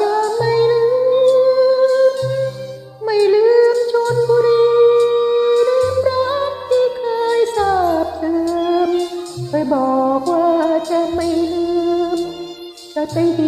จะไม่ลืม ไม่ลืมชนบุรีลืมรักที่เคยสาบลืมเคยบอกว่าจะไม่ลืมจะไปดี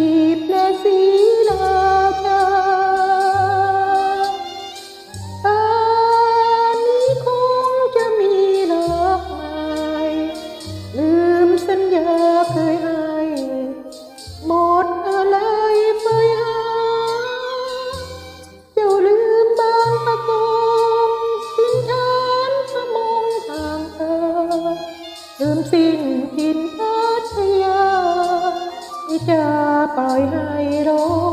ลืมสิ้นทินพัชยาไม่จะปล่อยให้รอ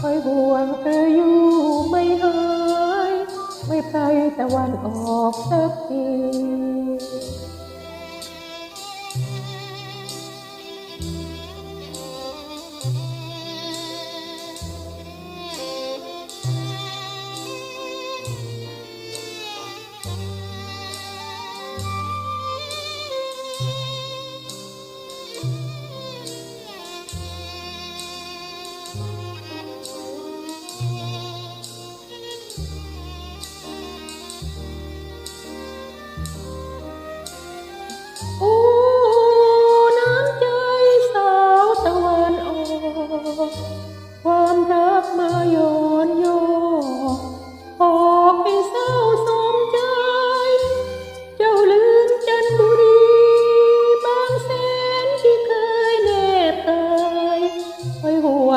คอยห่วงเธออยู่ไม่หาย ไม่ไปแต่วันออกสักที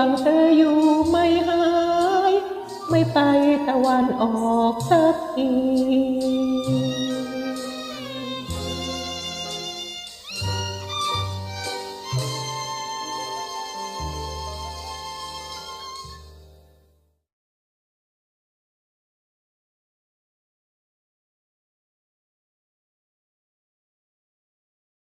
างเธออยู่ไม่หาย ไม่ไปตะวันออกสักที